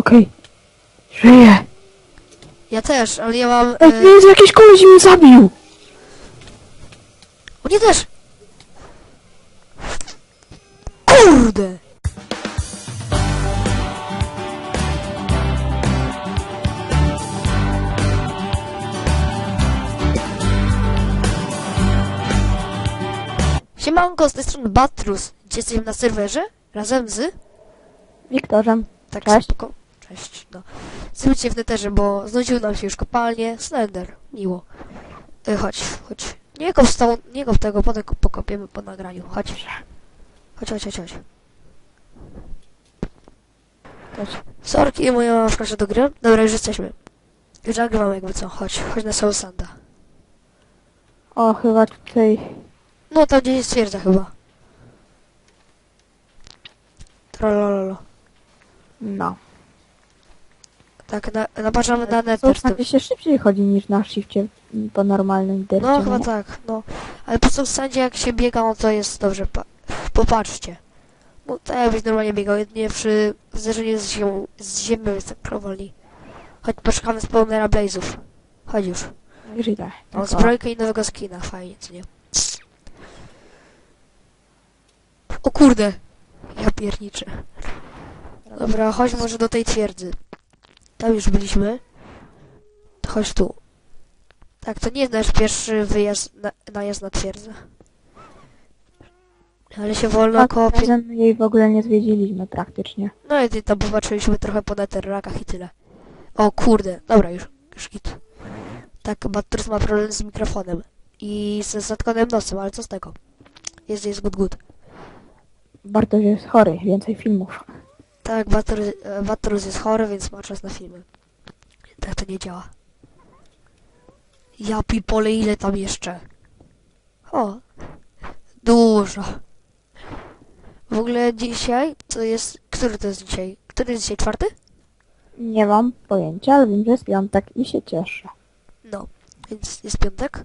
Okej. Żyję. Ja też, ale ja mam... Ej, E... jest jakiś koleś i mnie zabił. O nie też! Kurde! Siemanko, z tej strony Batrus. Dzisiaj jesteśmy na serwerze, razem z... Wiktorzem. Tak, Cześć. spoko. Cześć, no. Dzisiaj w neterze, bo znudził nam się już kopalnie. Slender, miło. Y, chodź, chodź. Nie kop stał, nie kop tego, potem ko- pokopiemy po nagraniu. Chodź. Chodź, chodź, chodź, chodź. Cześć. Sorki, moja mama wkracza do gry. Dobra, już jesteśmy. Już nagrywam jakby co. Chodź, chodź na Soul Sanda. O, chyba tutaj... No, tam gdzieś jest twierdza chyba. Trollololo. No. Tak, na, napatrzamy na To neter. z tym. znaczy się szybciej chodzi niż na shifcie po normalnym dercie. No, chyba nie? tak, no. Ale po co w sandzie jak się biega, no to jest dobrze. Pa popatrzcie. No tak jakbyś normalnie biegał, jedynie przy zderzeniu z ziemią, z ziemią jest tak powoli. Chodź, poszukamy spawnera Blazów. Chodź już. Idę. Mam zbrojkę i nowego skina, fajnie, co nie? O kurde! Ja pierniczę. Dobra, chodź może do tej twierdzy. Tam już byliśmy. To chodź tu. Tak, to nie jest nasz pierwszy wyjazd, na, najazd na twierdzę. Ale się wolno Tak, kopie. razem jej w ogóle nie zwiedziliśmy praktycznie. No i tam popatrzyliśmy trochę po netherrakach i tyle. O kurde, dobra już, już git. Tak, Batrus ma problem z mikrofonem. I ze zatkonem nosem, ale co z tego? Jest, jest good, good. Bartosz jest chory, więcej filmów. Tak, Batrus, jest chory, więc ma czas na filmy. Tak to nie działa. Ja pipole, ile tam jeszcze? O, dużo. W ogóle dzisiaj, to jest, który to jest dzisiaj? Który jest dzisiaj, czwarty? Nie mam pojęcia, ale wiem, że jest piątek i się cieszę. No, więc jest piątek.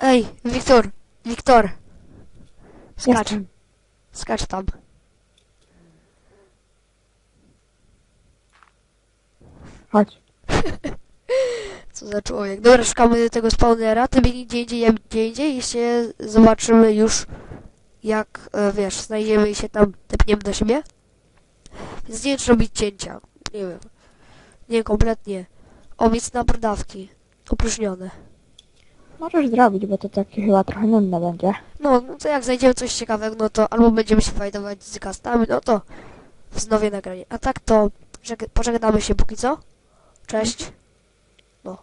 Ej, Wiktor, Wiktor. Skacz, Jestem. skacz tam. Chodź. Co za człowiek. Dobra, szukamy tego spawnera, ty biegnij gdzie indziej, ja gdzie indziej i się zobaczymy już jak, e, wiesz, znajdziemy i się tam tepniemy do siebie. Więc nie wiem, czy robić cięcia. Nie wiem. Nie, kompletnie. Owiec na brodawki. Opróżnione. Możesz zrobić, bo to takie chyba trochę nudne będzie. No, no to jak znajdziemy coś ciekawego, no to albo będziemy się fajdować z castami, no to wznowię nagranie. A tak to żeg- pożegnamy się póki co. Cześć. No.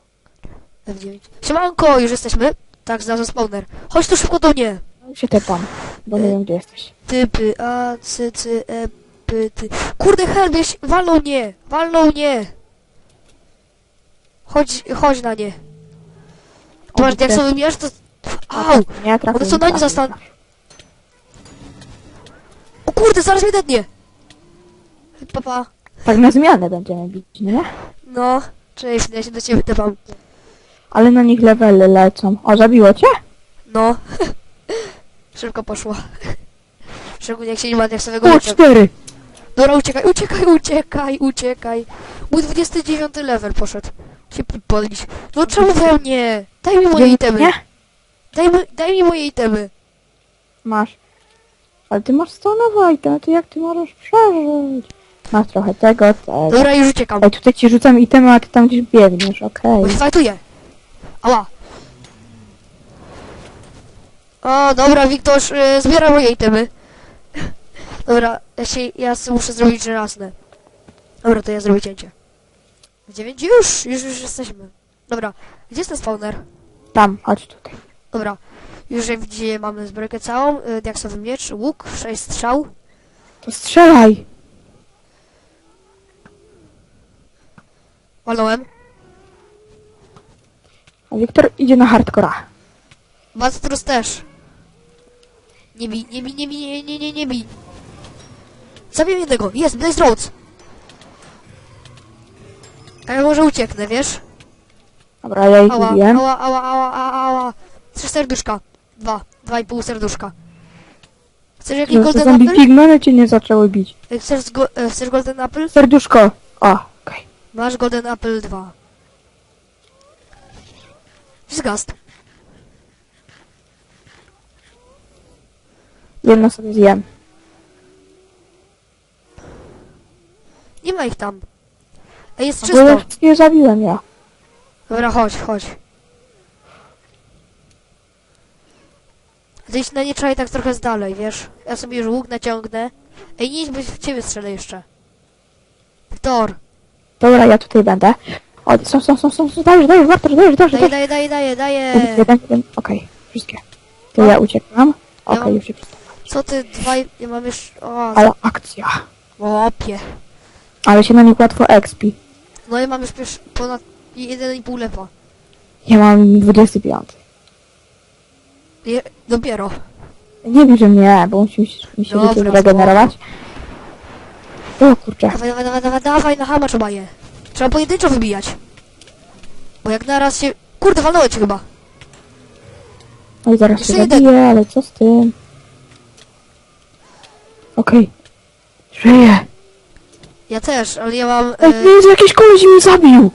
F9. Siemanko, już jesteśmy. Tak, znalazłem spawner. Chodź tu szybko do mnie. Się tepam, bo nie wiem gdzie jesteś. Typy, a, cy, cy, e, py, ty. Kurde, helbieś, walną mnie, walną mnie. Chodź, chodź na nie. Zobacz, jak sobie mierz, to... Au! Nie trafię. One są na nie zastan... O kurde, zaraz mnie dednie! Papa. Tak na zmianę będziemy bić, nie? No, cześć, ja się do ciebie tepam. Ale na nich levely lecą. O, zabiło cię? No. Szybko poszło. Szczególnie jak się nie ma jak sobie O, cztery! Dobra, uciekaj, uciekaj, uciekaj, uciekaj. Mój 29 level poszedł. Się podlić. No czemu we mnie? Daj mi moje itemy. Nie? Daj, mi- daj mi moje itemy. Masz. Ale ty masz stonowe itemy, to jak ty możesz przeżyć? Masz trochę tego, tego. Dobra, już uciekam. Ej, tutaj ci rzucam itemy, a ty tam gdzieś biegniesz, okej. Bo się fajtuję. Ała. O, dobra, Wiktor, y, zbieraj moje itemy. Dobra, ja się, ja sobie muszę zrobić żelazne. Dobra, to ja zrobię cięcie. Dziewięć? Już, już, już jesteśmy. Dobra, gdzie jest ten spawner? Tam, chodź tutaj. Dobra, już jak widzicie mamy zbrojkę całą, y, diaksowy miecz, łuk, sześć strzał. To strzelaj! Walnąłem. A Wiktor idzie na hardcora. Bastrus też. Nie bij, nie bij, nie bij, nie, nie, nie, nie bij. Zabiję jednego, jest, Blaze Roads. A ja może ucieknę, wiesz? Dobra, ja ich Ała, ubiłem. ała, ała, ała, ała, ała. Trzy serduszka. Dwa, dwa i pół serduszka. Chcesz jakiś Żeby te golden zombie apple? pigmeny cię nie zaczęły bić. Chcesz, go, e, chcesz golden apple? Serduszko. O. Masz golden apple 2. Zgast. Jedno sobie zjem. Nie ma ich tam. Ej, jest Bo ja czysto. wszystkie zabiłem ja. Dobra, chodź, chodź. Zejść na nie trzeba i tak trochę z dalej, wiesz? Ja sobie już łuk naciągnę. Ej, nie idź, bo w ciebie strzelę jeszcze. Wiktor, Dobra, ja tutaj będę. O, są, są, są, są, są, dajesz, dajesz, Bartosz, dajesz, dajesz, daję, dajesz. daję, daję, daję, daję. jeden, jeden. Okej, wszystkie. To ja uciekam. Okej, mam- już się. Co ty, dwaj, ja mam już... O, Ale akcja. opie. Ale się na nich łatwo expi. No ja mam już piesz ponad 1,5 lewa. Ja mam 25. Je, dopiero. Nie bierze mnie, bo musi mi się Dobra, życie regenerować. O kurczę. Dawaj, dawaj, dawaj, dawaj, dawaj, na hama trzeba je. Trzeba pojedynczo wybijać. Bo jak naraz się... Kurde, walnąłem cię chyba. No i zaraz Jeszcze się jeden. zabiję, ale co z tym? Okej. Żyję. Ja też, ale ja mam... Ej, E... nie, jest jakiś koleś i mnie zabił.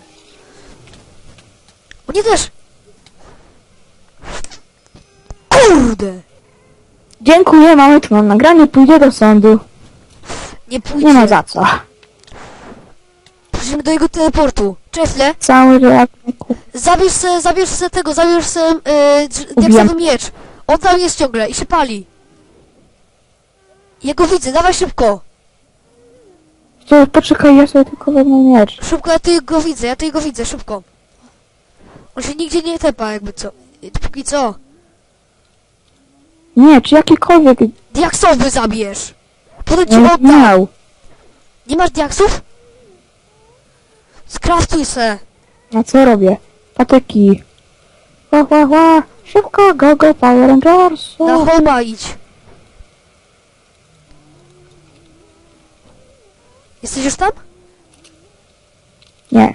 O nie też! Kurde! Dziękuję, mamy tu mam nagranie, pójdzie do sądu. Nie pójdzie. Nie ma za co. Pójdziemy do jego teleportu. Czefle, Cały reaktor. zabierz se, zabierz se tego, zabierz se e, diaksowy miecz. On tam jest ciągle i się pali. Ja go widzę, dawaj szybko. To poczekaj, ja sobie tylko wezmę miecz. Szybko, ja tu go widzę, ja tu go widzę, szybko. On się nigdzie nie tepa, jakby co. Póki co. Nie, czy jakikolwiek. Diaksowy zabierz! Potem ci Nie oddam. miał. Nie masz diaksów? Skraftuj se. A co robię? Patyki. Ła, ła, ła. Szybko, go, go, Power Rangers. Na homa idź. Jesteś już tam? Nie.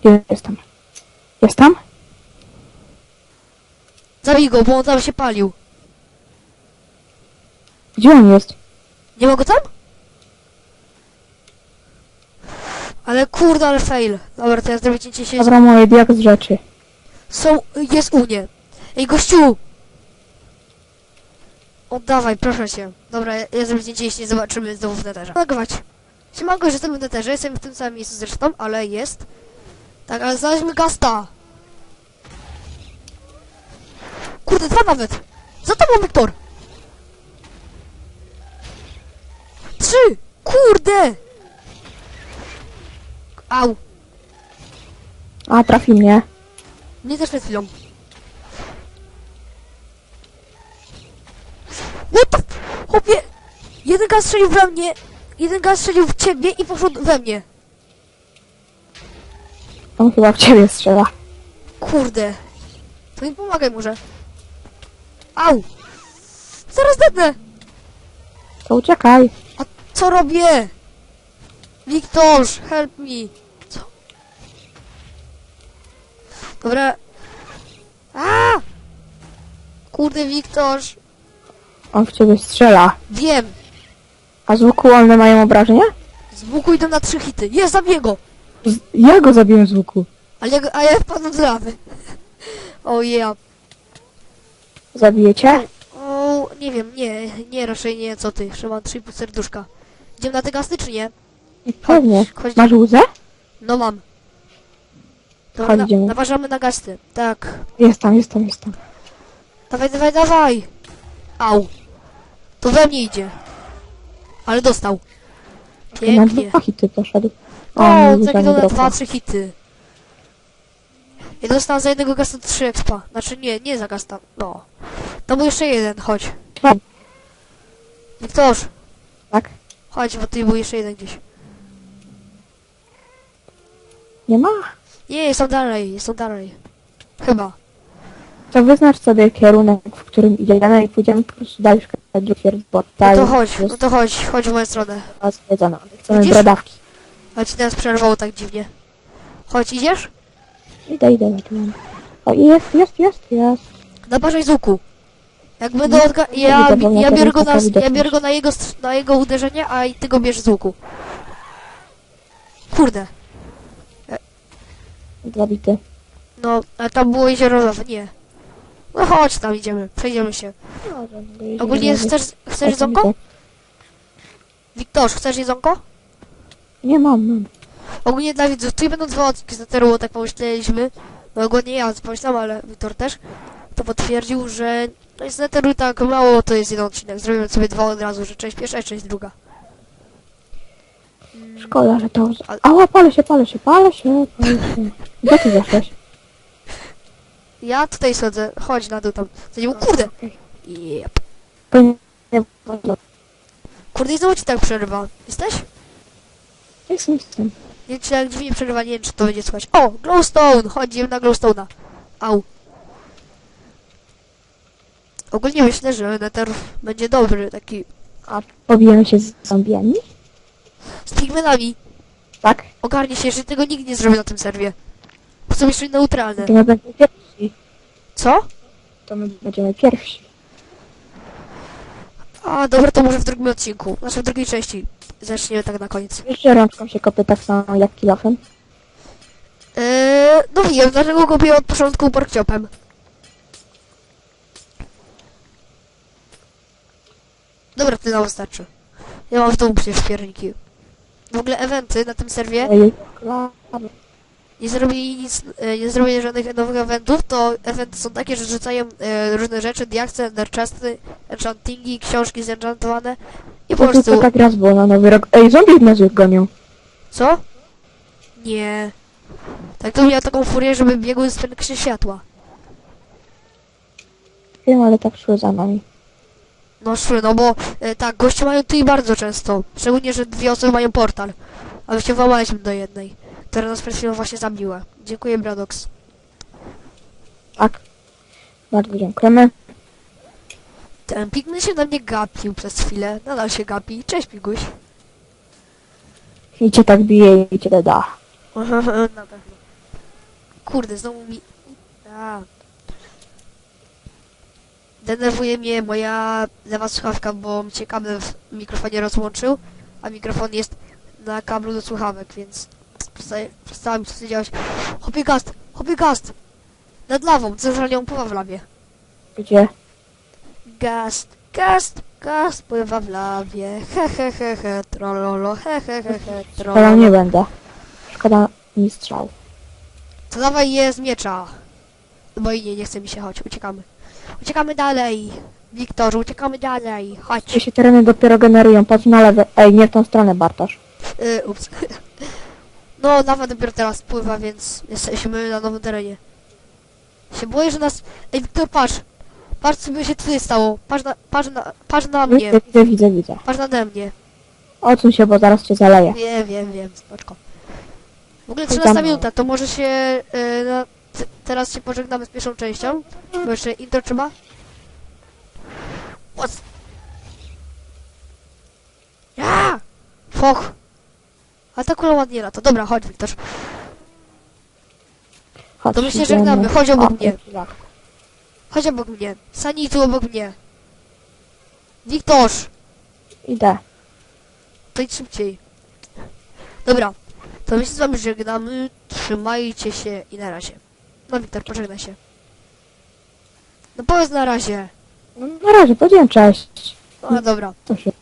Gdzie jestem? Jestem? Zabij go, bo on tam się palił. Gdzie on jest? Nie ma go tam? Ale kurde, ale fail. Dobra, to ja zrobię cięcie się. Dobra, moje diak z rzeczy. Są, jest u mnie. Ej, gościu! Oddawaj, proszę cię. Dobra, ja, ja zrobię zdjęcie, jeśli zobaczymy znowu w neterze. Nagrywać. Siemanko, że jestem w neterze, jestem w tym samym miejscu zresztą, ale jest. Tak, ale znaleźliśmy gasta. Kurde, dwa nawet. Za tobą, Wiktor. Trzy! Kurde! Au, A, trafi mnie. mnie też przed chwilą. What the... f- Chłopie! Jeden gaz strzelił we mnie, jeden gaz strzelił w ciebie i poszedł we mnie. On chyba w ciebie strzela. Kurde. To mi pomagaj może. Au! Zaraz dednę! To uciekaj. Co robię? Wiktor, help me. Co? Dobra. A! Kurde, Wiktor. On w ciebie strzela. Wiem. A z łuku one mają obrażenia? Z łuku idą na trzy hity. Jest, zabiję go. Z... Ja go zabiłem z łuku. Ale ja, go- a ja wpadłem z lawy. O ja. Zabijecie? O, nie wiem, nie, nie, raczej nie, co ty. Jeszcze mam 3,5 serduszka. Idziemy na te gasty, czy nie? Pewnie. Chodź, Masz łzę? no mam. Chodź, na, idziemy. naważamy na gasty. Tak. Jest tam, jest tam, jest tam. Dawaj, dawaj, dawaj! Au! To we mnie idzie. Ale dostał. Na Pięknie. dwa hity poszedł. O, to na dwa, trzy hity. Ja dostałem za jednego gasta trzy expa. Znaczy nie, nie za gasta. No. To był jeszcze jeden, chodź. Tak. Wiktor, Tak? Chodź, bo tu był jeszcze jeden gdzieś. Nie ma? Nie, tam dalej, tam dalej. Chyba. To wyznacz sobie kierunek, w którym idziemy i pójdziemy po prostu dalej szukać drugiej bo No to chodź, no to chodź, chodź w moją stronę. zwiedzona. Chcemy Widzisz? brodawki. Ale ci teraz przerwało tak dziwnie. Chodź, idziesz? Idę, idę, ja tu mam. O, jest, jest, jest, jest. Naparzaj z łuku. Jak będę odga... Ja, ja, biorę go na, ja biorę go na jego, na jego uderzenie, a i ty go bierzesz z łuku. Kurde. Zabity. No, ale tam było jezioro lodowe, nie. No chodź tam idziemy, przejdziemy się. Ogólnie chcesz, chcesz jedzonko? Wiktor, chcesz jedzonko? Nie mam, mam. Ogólnie dla widzów, tutaj będą dwa odcinki z Netheru, bo tak pomyśleliśmy. No ogólnie ja pomyślałem, ale Wiktor też. To potwierdził, że no Netheru tak mało to jest jeden odcinek. Zrobimy sobie dwa od razu, że część pierwsza i część druga. Mm, Szkoda, że to... Ale- Ała, palę się, palę się, palę się, palę się. Gdzie ty zeszłeś? Ja tutaj sadzę, chodź na dół tam. Za nim, kurde! Jep. To nie... nie- Kurde, i znowu ci tak przerywa. Jesteś? Jestem, jestem. Nie wiem, czy jak drzwi nie przerywa, nie wiem, czy to będzie słychać. O, glowstone! Chodzimy na glowstone'a. Au. Ogólnie myślę, że Nether będzie dobry, taki A pobijemy się z zombiami? z pigmenami. Tak? Ogarnie się, że tego nikt nie zrobi na tym serwie. Chcą jeszcze neutralne. To my będziemy pierwsi. Co? To my będziemy pierwsi. A, dobra, to może w drugim odcinku. Znaczy w drugiej części. Zaczniemy tak na koniec. Jeszcze rączką się kopię tak samo jak kilofem. Eee, no wiem, dlaczego go biję od początku porkciopem. Dobra, tyle nam wystarczy. Ja mam w domu przecież pierniki. W ogóle eventy na tym serwie nie zrobili nic, e, nie zrobili żadnych nowych eventów, to eventy są takie, że rzucają e, różne rzeczy, diakce, enderchesty, enchantingi, książki zenchantowane i po Po prostu... to tak raz było na nowy rok. Ej, zombie nas gonią. Co? Nie. Tak to miał taką furię, żeby biegły z prędkości światła. Wiem, ale tak szły za nami. No szły, no bo e, tak, goście mają tu i bardzo często. Szczególnie, że dwie osoby mają portal. A my się włamaliśmy do jednej, która nas przed chwilą właśnie zabiła. Dziękuję, Bradox. Tak. Bardzo dziękujemy. Ten pigment się na mnie gapił przez chwilę. Nadal się gapi. Cześć, piguś. I cię tak bije i cię da. Na pewno. Kurde, znowu mi... A. Denerwuje mnie moja lewa słuchawka, bo mi się kabel w mikrofonie rozłączył, a mikrofon jest na kablu do słuchawek, więc przestała mi coś działać. Hobby gast! Hobby gast! Nad lawą, centralnie opływa w lawie. Gdzie? Gast, gast, gast pływa w lawie. He he he he, trololo, he he he he, Szkoda nie trololo. będę. Szkoda mi strzał. To dawaj je z miecza. Bo i nie, nie chce mi się, chodź, uciekamy. Uciekamy dalej. Wiktorze, uciekamy dalej. Chodź. się tereny dopiero generują, patrz na lewe. Ej, nie w tą stronę, Bartosz. Y, ups. No, lawa dopiero teraz pływa, więc jesteśmy na nowym terenie. Się boję, że nas... Ej, Wiktor, patrz. Patrz, co by się tutaj stało. Patrz na, patrz na, patrz na mnie. Widzę, widzę, widzę, widzę. Patrz nade mnie. Odsuń się, bo zaraz cię zaleję. Wiem, wiem, wiem, spoczko. W ogóle Chuj 13 tam. minuta, to może się... Y, na, teraz się pożegnamy z pierwszą częścią. Bo jeszcze intro trzeba. What? Ja! Foch! A ta kula ładnie lata. Dobra, chodź, Wiktor. Chodź, To my się żegnamy, chodź obok mnie. tak. Chodź obok mnie. Sani tu obok mnie. Wiktor! Idę. To idź szybciej. Dobra, to my się z wami żegnamy. Trzymajcie się i na razie. No Wiktor, pożegnaj się. No powiedz na razie. No, na razie, powiedziałem cześć. No dobra. To się.